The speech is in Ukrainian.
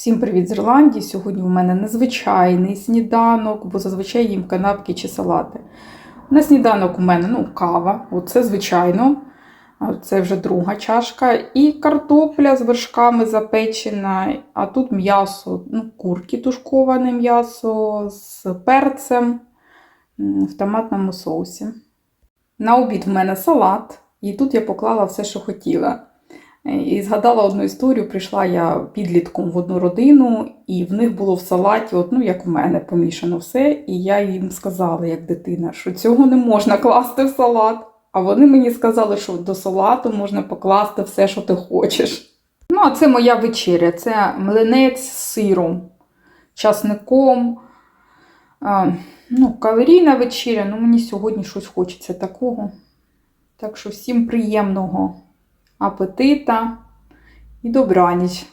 Всім привіт з Ірландії. Сьогодні у мене незвичайний сніданок, бо зазвичай їм канапки чи салати. На сніданок у мене ну, кава, оце звичайно. Це вже друга чашка. І картопля з вершками запечена, а тут м'ясо, ну, курки тушковане м'ясо з перцем в томатному соусі. На обід в мене салат, і тут я поклала все, що хотіла. І згадала одну історію. Прийшла я підлітком в одну родину, і в них було в салаті, от, ну, як у мене, помішано все. І я їм сказала, як дитина, що цього не можна класти в салат. А вони мені сказали, що до салату можна покласти все, що ти хочеш. Ну, а це моя вечеря. Це млинець з сиром, часником. А, ну, калорійна вечеря, ну мені сьогодні щось хочеться такого. Так що всім приємного апетита і добраніч.